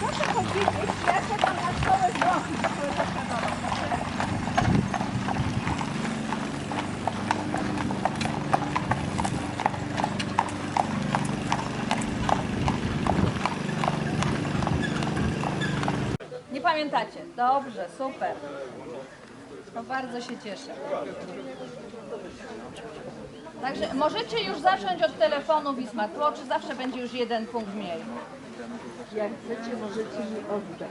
proszę powiedzieć, czekam na. Nie pamiętacie? Dobrze, super. To bardzo się cieszę. Także możecie już zacząć od telefonu Wismar Pro, czy zawsze będzie już jeden punkt mniej? Jak chcecie, możecie mi oddać.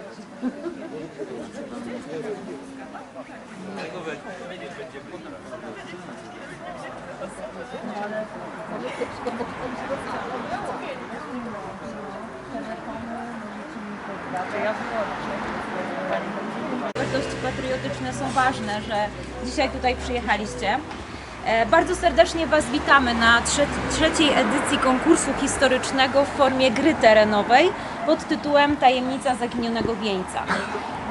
wartości patriotyczne są ważne, że dzisiaj tutaj przyjechaliście. E, Bardzo serdecznie Was witamy na trze- trzeciej edycji konkursu historycznego w formie gry terenowej pod tytułem Tajemnica zaginionego wieńca.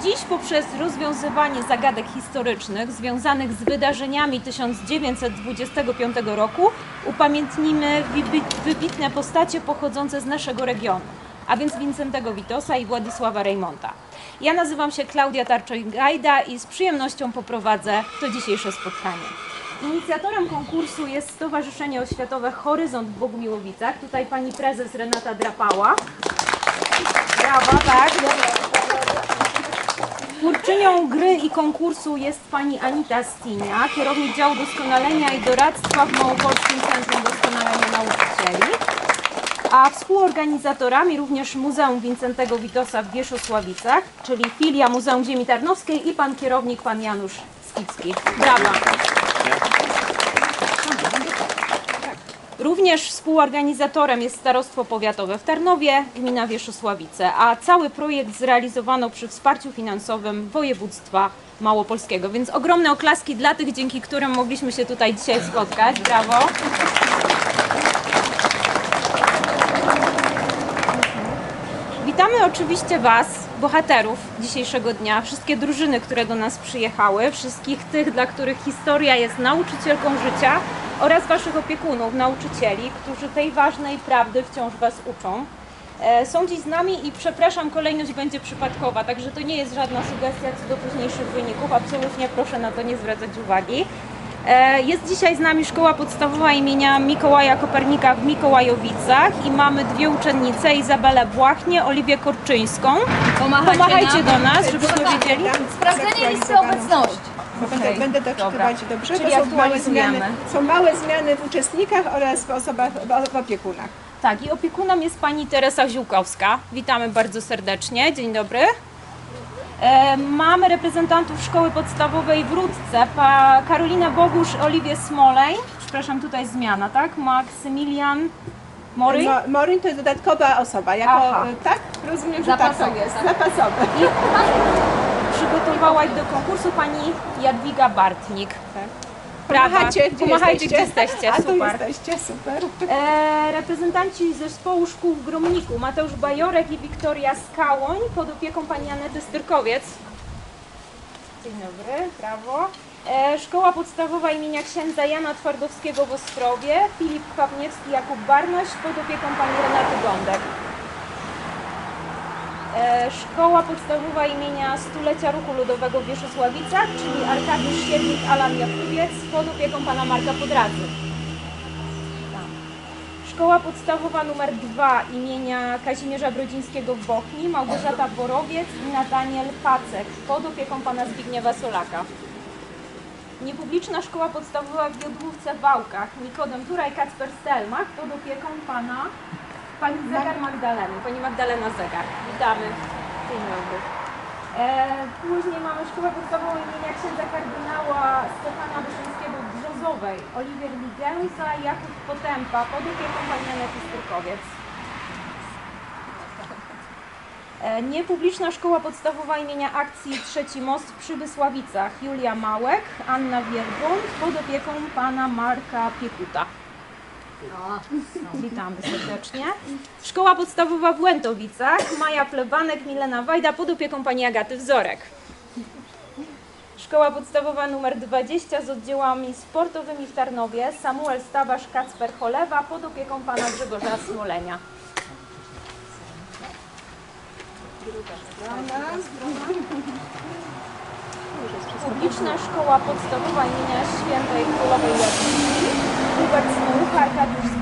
Dziś poprzez rozwiązywanie zagadek historycznych związanych z wydarzeniami 1925 roku upamiętnimy wybi- wybitne postacie pochodzące z naszego regionu a więc Wincentego Witosa i Władysława Rejmonta. Ja nazywam się Klaudia Tarczoj-Gajda i z przyjemnością poprowadzę to dzisiejsze spotkanie. Inicjatorem konkursu jest Stowarzyszenie Oświatowe Horyzont w Bogumiłowicach. Tutaj pani prezes Renata Drapała. Brawa, tak. Twórczynią gry i konkursu jest pani Anita Stinia, kierownik działu doskonalenia i doradztwa w Małopolskim Centrum Doskonalenia Nauczycieli a współorganizatorami również Muzeum Wincentego Witosa w Bieszosławicach, czyli filia Muzeum Ziemi Tarnowskiej i pan kierownik, pan Janusz Skicki. Brawa! Również współorganizatorem jest Starostwo Powiatowe w Tarnowie, gmina Wierzchosławice, a cały projekt zrealizowano przy wsparciu finansowym województwa małopolskiego. Więc ogromne oklaski dla tych, dzięki którym mogliśmy się tutaj dzisiaj spotkać. Brawo! Witamy oczywiście Was, bohaterów dzisiejszego dnia, wszystkie drużyny, które do nas przyjechały, wszystkich tych, dla których historia jest nauczycielką życia oraz Waszych opiekunów, nauczycieli, którzy tej ważnej prawdy wciąż Was uczą. E, Są dziś z nami i przepraszam, kolejność będzie przypadkowa, także to nie jest żadna sugestia co do późniejszych wyników. Absolutnie proszę na to nie zwracać uwagi. E, Jest dzisiaj z nami szkoła podstawowa imienia Mikołaja Kopernika w Mikołajowicach i mamy dwie uczennice, Izabelę Błachnie, Oliwię Korczyńską. Pomachajcie, Pomachajcie do nas, żebyśmy wiedzieli. Sprawdzenie listy obecności. Będę, Okej, będę dobra. doczytywać dobrze, Czyli bo są małe, zmiany, są małe zmiany w uczestnikach oraz w osobach, w- opiekunach. Tak, i opiekunem jest pani Teresa Ziółkowska. Witamy bardzo serdecznie. Dzień dobry. E, mamy reprezentantów szkoły podstawowej w Rudce, pa Karolina Bogusz, Oliwię Smolej. Przepraszam, tutaj zmiana, tak? Maksymilian Mory. Mo, Morin to jest dodatkowa osoba, jako, Aha. tak? Rozumiem, że Zapasowy, tak, tak. zapasowy. I przygotowała ich do konkursu pani Jadwiga Bartnik. Brawa. Pomachacie, gdzie Pomachajcie, jesteście? gdzie jesteście. A tu Super. jesteście, super. E, reprezentanci zespołu szkół w Gromniku, Mateusz Bajorek i Wiktoria Skałoń pod opieką pani Anety Styrkowiec. Dzień dobry, brawo. E, Szkoła podstawowa imienia księdza Jana Twardowskiego w Ostrowie, Filip Kwapniewski, Jakub Barnoś pod opieką pani Renaty Gądek. E, Szkoła podstawowa imienia Stulecia Ruchu Ludowego w Wierzchosławicach, czyli Arkadiusz Siedlik, Alan Jakubiec pod opieką pana Marka Podradzy. Szkoła podstawowa numer 2 imienia Kazimierza Brodzińskiego w Bochni, Małgorzata Borowiec i Nataniel Pacek pod opieką pana Zbigniewa Solaka. Niepubliczna szkoła podstawowa w Jodłówce w Wałkach, Nikodem Tura i Kacper Stelmach pod opieką pana pani Zegar Magdaleny, pani Magdalena Zegar. Witamy. Dzień dobry. E, później mamy szkołę podstawową imienia księdza kardynała Stefana Wyszyńskiego w Brzozowej, Oliwier Ligęza i Jakub Potępa pod opieką pani Anety Styrkowiec. E, Niepubliczna szkoła podstawowa imienia akcji Trzeci Most w Przybysławicach, Julia Małek, Anna Wierbun pod opieką pana Marka Piekuta. Witamy serdecznie. Szkoła podstawowa w Łętowicach, Maja Plebanek, Milena Wajda pod opieką pani Agaty Wzorek. Szkoła podstawowa numer 20 z oddziałami sportowymi w Tarnowie, Samuel Stawarz, Kacper Cholewa pod opieką pana Grzegorza Smolenia. Publiczna Szkoła Podstawowa imienia Świętej Królowej Jadwigi, Hubert Smucha, Arkadiusz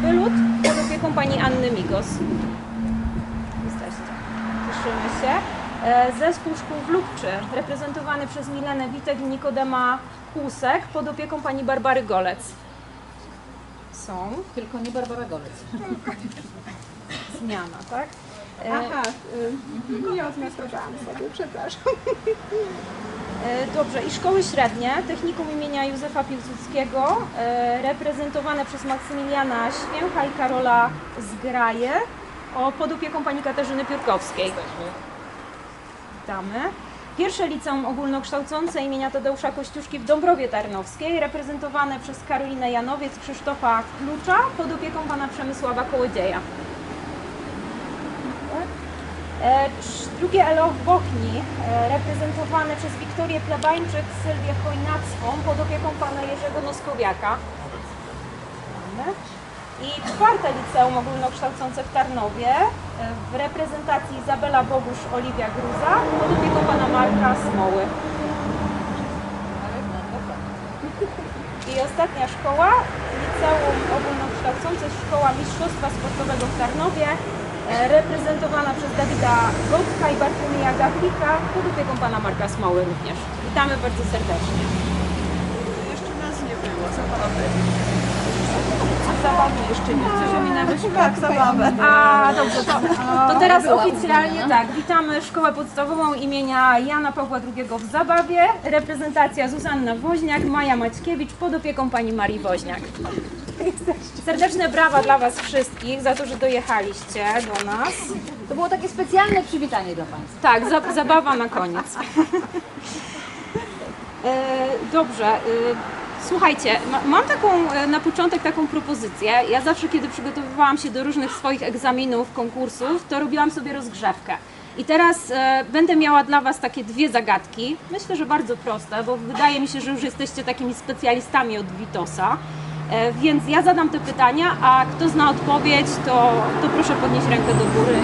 pod opieką pani Anny Migos. Jesteście. Cieszymy się. E, Zespół Szkół w Lubczy, reprezentowany przez Milenę Witek i Nikodema Kłusek, pod opieką pani Barbary Golec. Są. Tylko nie Barbara Golec. Zmiana, tak? E, Aha, y, nie odnotowałam sobie, przepraszam. E, Dobrze, i szkoły średnie, technikum imienia Józefa Piłsudskiego, e, reprezentowane przez Maksymiliana Święcha i Karola Zgraje, o, pod opieką pani Katarzyny Piórkowskiej. Witamy. Pierwsze liceum ogólnokształcące imienia Tadeusza Kościuszki w Dąbrowie Tarnowskiej, reprezentowane przez Karolinę Janowiec, Krzysztofa Klucza, pod opieką pana Przemysława Kołodzieja. E, Drugie ELO w Bochni, e, reprezentowane przez Wiktorię Plebańczyk, Sylwię Chojnacką, pod opieką pana Jerzego Noskowiaka. I czwarte liceum ogólnokształcące w Tarnowie, e, w reprezentacji Izabela Bogusz, Oliwia Gruza, pod opieką pana Marka Smoły. I ostatnia szkoła, liceum ogólnokształcące, szkoła Mistrzostwa Sportowego w Tarnowie, reprezentowana przez Dawida Gotka i Bartłomieja Gawlika, pod opieką pana Marka Smoły również. Witamy bardzo serdecznie. Jeszcze nas nie było, zabawy. Zabawy jeszcze nie. Tak, zabawę. A, dobrze, to, to teraz oficjalnie tak. Witamy Szkołę Podstawową imienia Jana Pawła II w Zabawie. Reprezentacja Zuzanna Woźniak, Maja Maćkiewicz pod opieką pani Marii Woźniak. Serdeczne brawa dla Was wszystkich za to, że dojechaliście do nas. To było takie specjalne przywitanie dla Państwa. Tak, za, zabawa na koniec. E, Dobrze. e, Słuchajcie, ma, mam taką e, na początek taką propozycję. Ja zawsze, kiedy przygotowywałam się do różnych swoich egzaminów, konkursów, to robiłam sobie rozgrzewkę. I teraz e, będę miała dla Was takie dwie zagadki. Myślę, że bardzo proste, bo wydaje mi się, że już jesteście takimi specjalistami od Witosa. E, więc ja zadam te pytania, a kto zna odpowiedź, to, to proszę podnieść rękę do góry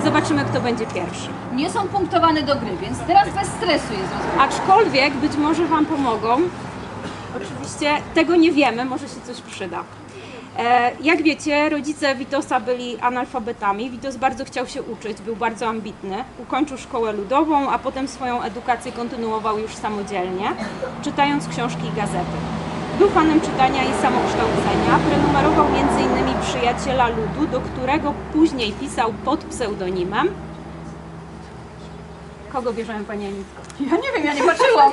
i zobaczymy, kto będzie pierwszy. Nie są punktowane do gry, więc teraz bez stresu jest rozgrywka. Aczkolwiek być może Wam pomogą. Oczywiście tego nie wiemy, może się coś przyda. E, Jak wiecie, rodzice Witosa byli analfabetami. Witos bardzo chciał się uczyć, był bardzo ambitny. Ukończył szkołę ludową, a potem swoją edukację kontynuował już samodzielnie, czytając książki i gazety. Był fanem czytania i samokształcenia, prenumerował m.in. Przyjaciela Ludu, do którego później pisał pod pseudonimem. Kogo bierzemy Pani Anitko? Ja nie wiem, ja nie patrzyłam.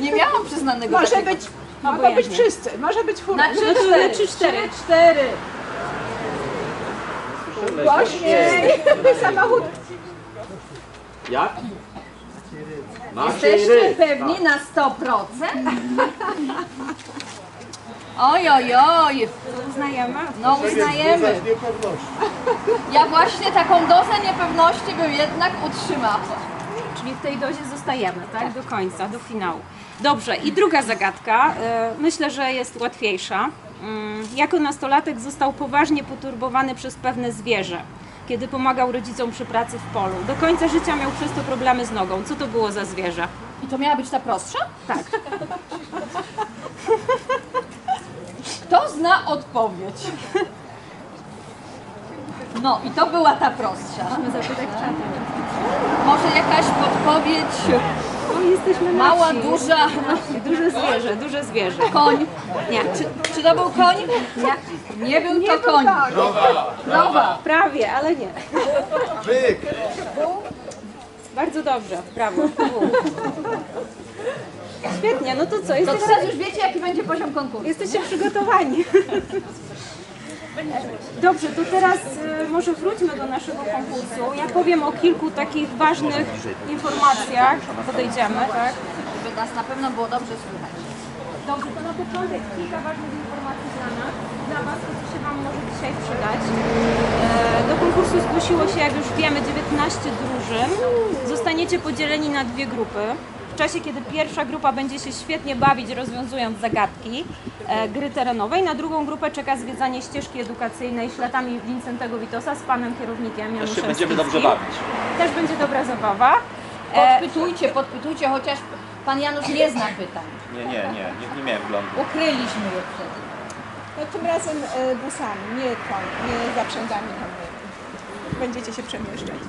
Nie miałam przyznanego Może takiego. być, mogą być wszyscy, może być Na No cztery. na trzy, cztery. Trzy, cztery. Głośniej. Samochód. Jak? Maciej Jesteście pewni na 100%? Oj, oj, oj. Uznajemy? No uznajemy. Ja właśnie taką dozę niepewności bym jednak utrzymała. Czyli w tej dozie zostajemy, tak? Do końca, do finału. Dobrze, i druga zagadka. e, Myślę, że jest łatwiejsza. Mm, Jako nastolatek został poważnie poturbowany przez pewne zwierzę, kiedy pomagał rodzicom przy pracy w polu. Do końca życia miał przez to problemy z nogą. Co to było za zwierzę? I to miała być ta prostsza? Tak. Kto zna odpowiedź? No i to była ta prostsza. Zapytaj czata. Może jakaś podpowiedź? O, jesteśmy Mała, nasi. duża, Duże zwierzę, duże zwierzę. koń. Nie, Czy, czy to był koń? nie. Nie był to koń. Krowa. Prawie, ale nie. Byk. Bardzo dobrze, brawo. Świetnie, no to co? To Jesteście, teraz już wiecie, jaki będzie poziom konkursu. jesteście przygotowani. Dobrze, to teraz e, może wróćmy do naszego konkursu. Ja powiem o kilku takich ważnych informacjach. Podejdziemy, tak? Żeby nas na pewno było dobrze słychać. Dobrze, to na początek kilka ważnych informacji dla nas, dla Was, to co się Wam może dzisiaj przydać. E, Do konkursu zgłosiło się, jak już wiemy, 19 drużyn. Zostaniecie podzieleni na dwie grupy. W czasie, kiedy pierwsza grupa będzie się świetnie bawić, rozwiązując zagadki e, gry terenowej, na drugą grupę czeka zwiedzanie ścieżki edukacyjnej śladami Wincentego Witosa z panem kierownikiem Też Januszem się będziemy dobrze bawić. Też będzie dobra zabawa. E, Podpytujcie, podpytujcie, chociaż pan Janusz nie zna pytań. Nie, nie, nie, nie, nie miałem wglądu. Ukryliśmy je przed nim. No, tym razem e, busami, nie koń, nie zaprzęgami konnymi. Będziecie się przemieszczać.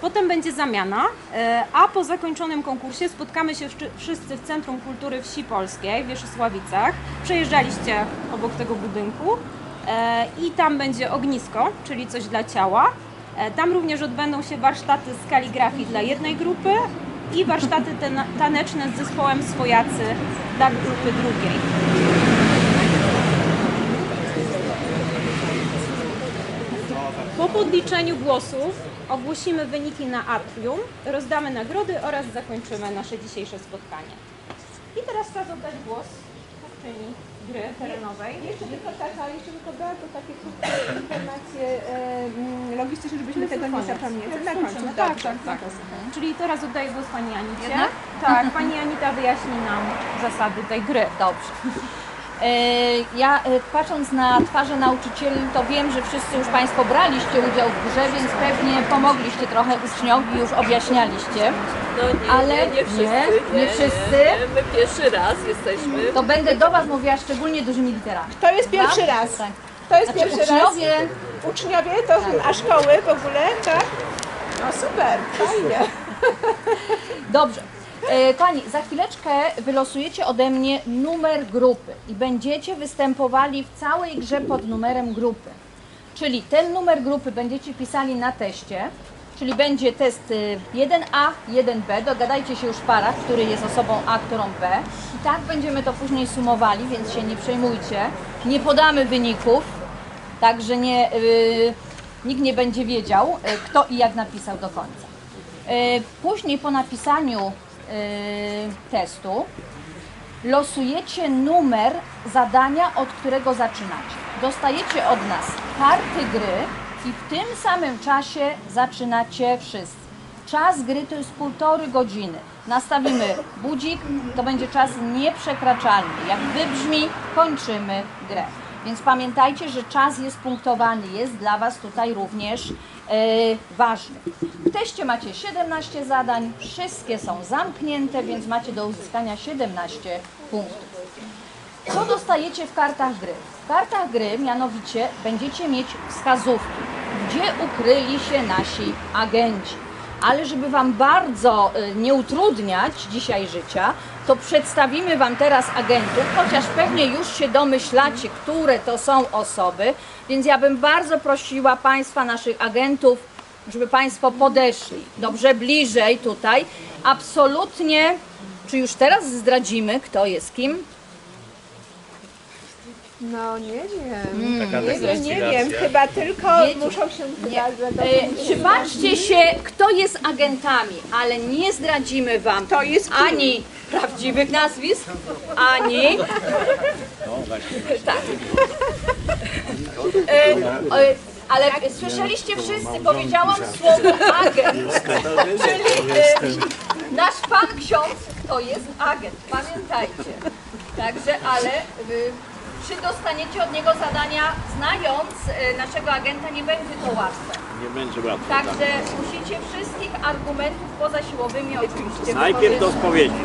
Potem będzie zamiana, e, a po zakończonym konkursie spotkamy się wszyscy w Centrum Kultury Wsi Polskiej w Wierzysławicach. Przejeżdżaliście obok tego budynku e, i tam będzie ognisko, czyli coś dla ciała. E, Tam również odbędą się warsztaty z kaligrafii dla jednej grupy i warsztaty taneczne z zespołem Swojacy dla grupy drugiej. Po podliczeniu głosów ogłosimy wyniki na atrium, rozdamy nagrody oraz zakończymy nasze dzisiejsze spotkanie. I teraz czas oddać głos twórczyni gry terenowej. Jeszcze tylko taka, jeszcze tylko bardzo takie krótkie informacje e, logistyczne, żebyśmy tego nie zapomnieli. Na końcu, tak, dobrze. tak, tak. Czyli teraz oddaję głos Pani Anicie. Jednak? Tak, Pani Anita wyjaśni nam zasady tej gry. Dobrze. E, Ja e, patrząc na twarze nauczycieli, to wiem, że wszyscy już Państwo braliście udział w grze, więc pewnie pomogliście trochę uczniowi, już objaśnialiście. No nie, Ale nie, nie wszyscy. nie, nie wszyscy. Nie, my pierwszy raz jesteśmy. To będę do Was mówiła szczególnie dużymi literami. To jest pierwszy Tak? raz. Tak. To jest Znaczy pierwszy raz. uczniowie, Uczniowie to, a szkoły w ogóle, tak? No super, fajnie. Dobrze. E, Kochani, za chwileczkę wylosujecie ode mnie numer grupy i będziecie występowali w całej grze pod numerem grupy. Czyli ten numer grupy będziecie pisali na teście, czyli będzie test y, 1A, 1B, dogadajcie się już w parach, który jest osobą A, którą B. I tak będziemy to później sumowali, więc się nie przejmujcie. Nie podamy wyników, także nie, y, nikt nie będzie wiedział, y, kto i jak napisał do końca. Y, Później po napisaniu y, testu losujecie numer zadania, od którego zaczynacie. Dostajecie od nas karty gry i w tym samym czasie zaczynacie wszyscy. Czas gry to jest półtory godziny. Nastawimy budzik, to będzie czas nieprzekraczalny. Jak wybrzmi, kończymy grę. Więc pamiętajcie, że czas jest punktowany, jest dla Was tutaj również ważny. W teście macie 17 zadań, wszystkie są zamknięte, więc macie do uzyskania 17 punktów. Co dostajecie w kartach gry? W kartach gry mianowicie będziecie mieć wskazówki, gdzie ukryli się nasi agenci. Ale żeby Wam bardzo y, nie utrudniać dzisiaj życia, to przedstawimy Wam teraz agentów, chociaż pewnie już się domyślacie, które to są osoby, więc ja bym bardzo prosiła Państwa, naszych agentów, żeby Państwo podeszli dobrze bliżej tutaj. Absolutnie, czy już teraz zdradzimy, kto jest kim? No nie wiem. Mm. Taka Nie wiem, nie wiem. Chyba tylko Wiecie- muszą się chyba E, zadomowić. Przypatrzcie się, kto jest agentami, ale nie zdradzimy Wam To jest kim? ani prawdziwych nazwisk, ani. Tak. E, e, ale słyszeliście wszyscy, powiedziałam słowo agent. Czyli e, nasz pan ksiądz to jest agent, pamiętajcie. Także, ale y, czy dostaniecie od niego zadania, znając y, naszego agenta, nie będzie to łatwe. Nie będzie łatwo. Także musicie wszystkich argumentów poza siłowymi oczywiście Najpierw do spowiedzi.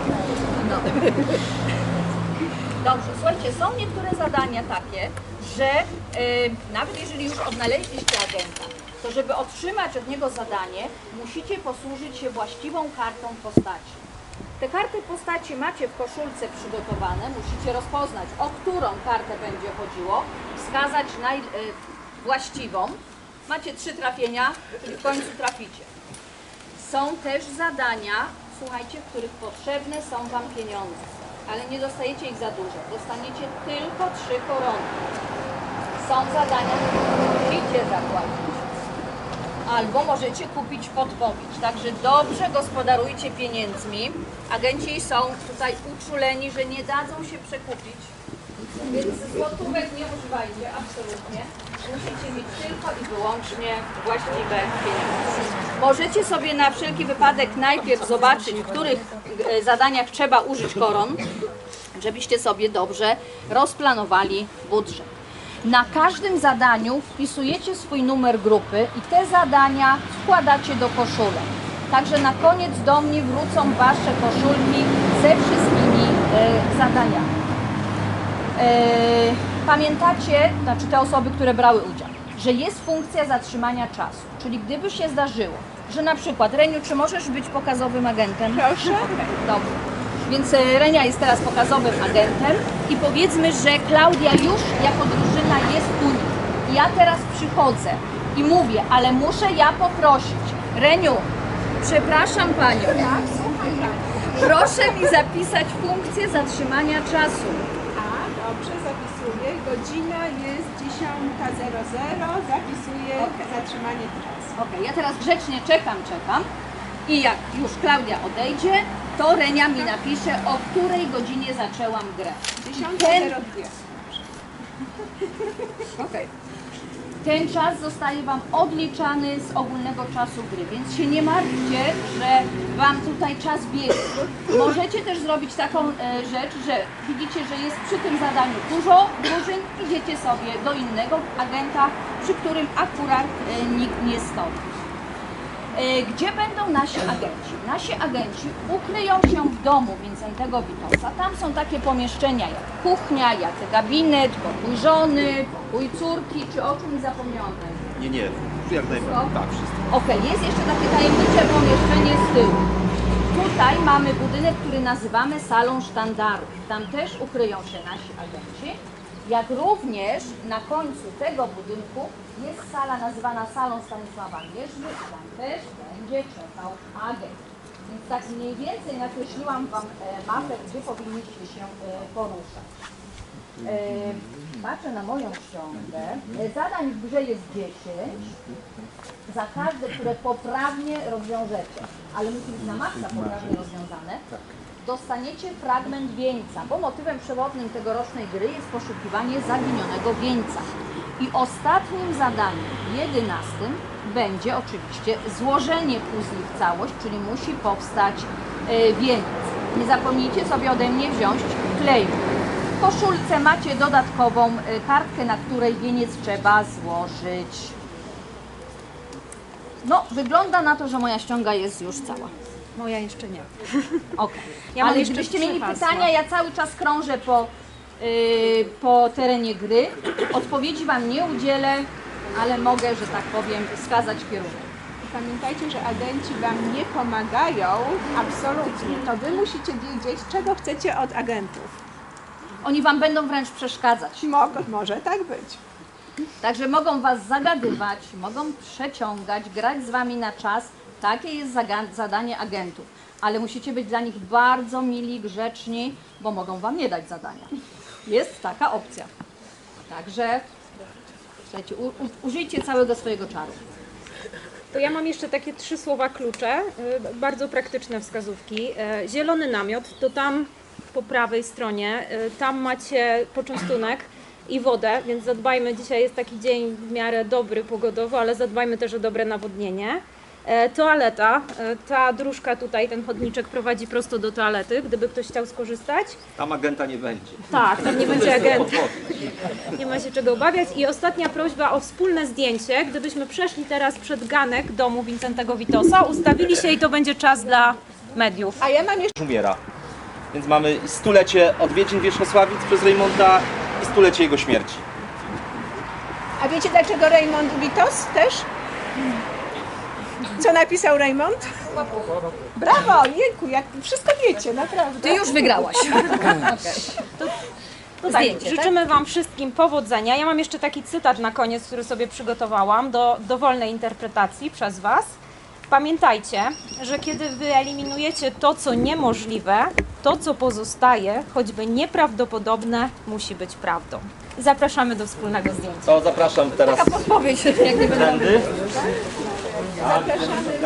Dobrze, słuchajcie, są niektóre zadania takie, że y, nawet jeżeli już odnaleźliście agenta, to żeby otrzymać od niego zadanie, musicie posłużyć się właściwą kartą postaci. Te karty postaci macie w koszulce przygotowane, musicie rozpoznać, o którą kartę będzie chodziło, wskazać naj, y, właściwą. Macie trzy trafienia, czyli w końcu traficie. Są też zadania, słuchajcie, w których potrzebne są Wam pieniądze, ale nie dostajecie ich za dużo. Dostaniecie tylko trzy korony. Są zadania, które musicie zapłacić. Albo możecie kupić podpowiedź. Także dobrze gospodarujcie pieniędzmi. Agenci są tutaj uczuleni, że nie dadzą się przekupić. Więc złotówek nie używajcie, absolutnie. Musicie mieć tylko i wyłącznie właściwe pieniądze. Możecie sobie na wszelki wypadek najpierw zobaczyć, w których e, zadaniach trzeba użyć koron, żebyście sobie dobrze rozplanowali budżet. Na każdym zadaniu wpisujecie swój numer grupy i te zadania wkładacie do koszulek. Także na koniec do mnie wrócą Wasze koszulki ze wszystkimi e, zadaniami. E, pamiętacie, znaczy te osoby, które brały udział, że jest funkcja zatrzymania czasu. Czyli gdyby się zdarzyło, że na przykład Reniu, czy możesz być pokazowym agentem? Proszę. Dobrze. Więc e, Renia jest teraz pokazowym agentem i powiedzmy, że Klaudia już jako drużyna jest u nich. Ja teraz przychodzę i mówię, ale muszę ja poprosić. Reniu, przepraszam Panią. Proszę mi zapisać funkcję zatrzymania czasu. A, dobrze, zapisuję. Godzina jest 10.00. Zapisuję zatrzymanie czasu. Okej, ja teraz grzecznie czekam, czekam. I jak już Klaudia odejdzie, to Renia mi napisze, o której godzinie zaczęłam grę. 10.02. Okej. Ten czas zostaje Wam odliczany z ogólnego czasu gry, więc się nie martwcie, że Wam tutaj czas biegnie. Możecie też zrobić taką e, rzecz, że widzicie, że jest przy tym zadaniu dużo drużyn, idziecie sobie do innego agenta, przy którym akurat e, nikt nie stoi. E, Gdzie będą nasi agenci? Nasi agenci ukryją się w domu Wincentego Witosa. Tam są takie pomieszczenia jak kuchnia, jak gabinet, pokój żony, pokój córki. Czy o czymś zapomniałam? Pani? Nie, nie, jak najbardziej. Tak, wszystko. Okej, jest jeszcze takie tajemnicze pomieszczenie z tyłu. Tutaj mamy budynek, który nazywamy salą sztandarów. Tam też ukryją się nasi agenci. Jak również na końcu tego budynku jest sala nazywana salą Stanisława Mierzwy, a tam też będzie czekał agent. Więc tak mniej więcej nakreśliłam Wam e, mapę, gdzie powinniście się e, poruszać. E, Patrzę na moją. E, Zadań w grze jest 10 za każde, które poprawnie rozwiążecie, ale musi być na maksa poprawnie rozwiązane, dostaniecie fragment wieńca, bo motywem przewodnim tegorocznej gry jest poszukiwanie zaginionego wieńca. I ostatnim zadaniem, jedenastym, będzie oczywiście złożenie puzli w całość, czyli musi powstać e, wieniec. Nie zapomnijcie sobie ode mnie wziąć kleju. W koszulce macie dodatkową e, kartkę, na której wieniec trzeba złożyć. No, wygląda na to, że moja ściąga jest już cała. Moja jeszcze nie. Okej. Ja Ale jeszcze gdybyście mieli hasła. pytania, ja cały czas krążę po, yy, po terenie gry. Odpowiedzi Wam nie udzielę, ale mogę, że tak powiem, wskazać kierunek. Pamiętajcie, że agenci Wam nie pomagają, absolutnie. To Wy musicie wiedzieć, czego chcecie od agentów. Oni Wam będą wręcz przeszkadzać. Mogą, może tak być. Także mogą Was zagadywać, mogą przeciągać, grać z Wami na czas. Takie jest zadanie agentów. Ale musicie być dla nich bardzo mili, grzeczni, bo mogą Wam nie dać zadania. Jest taka opcja. Także słuchajcie, użyjcie całego swojego czaru. To ja mam jeszcze takie trzy słowa klucze, y, bardzo praktyczne wskazówki. Y, Zielony namiot, to tam po prawej stronie, y, tam macie poczęstunek i wodę, więc zadbajmy, dzisiaj jest taki dzień w miarę dobry pogodowo, ale zadbajmy też o dobre nawodnienie. E, Toaleta, e, ta dróżka tutaj, ten chodniczek prowadzi prosto do toalety, gdyby ktoś chciał skorzystać. Tam agenta nie będzie. Tak, tam nie będzie agenta. Nie ma się czego obawiać. I ostatnia prośba o wspólne zdjęcie. Gdybyśmy przeszli teraz przed ganek domu Wincentego Witosa, ustawili się i to będzie czas dla mediów. A ja mam jeszcze Umiera. Więc mamy stulecie odwiedzin Wierzchosławic przez Rejmonta i stulecie jego śmierci. A wiecie dlaczego Raymond Witos też? Co napisał Raymond? Brawo, jejku, jak wszystko wiecie, naprawdę. Ty już wygrałaś. To tak, Zdjęcie, tak? życzymy Wam wszystkim powodzenia. Ja mam jeszcze taki cytat na koniec, który sobie przygotowałam do dowolnej interpretacji przez Was. Pamiętajcie, że kiedy wyeliminujecie to, co niemożliwe, to, co pozostaje, choćby nieprawdopodobne, musi być prawdą. Zapraszamy do wspólnego zdjęcia. To zapraszam teraz Podpowiedź, jak nie będę. Zapraszamy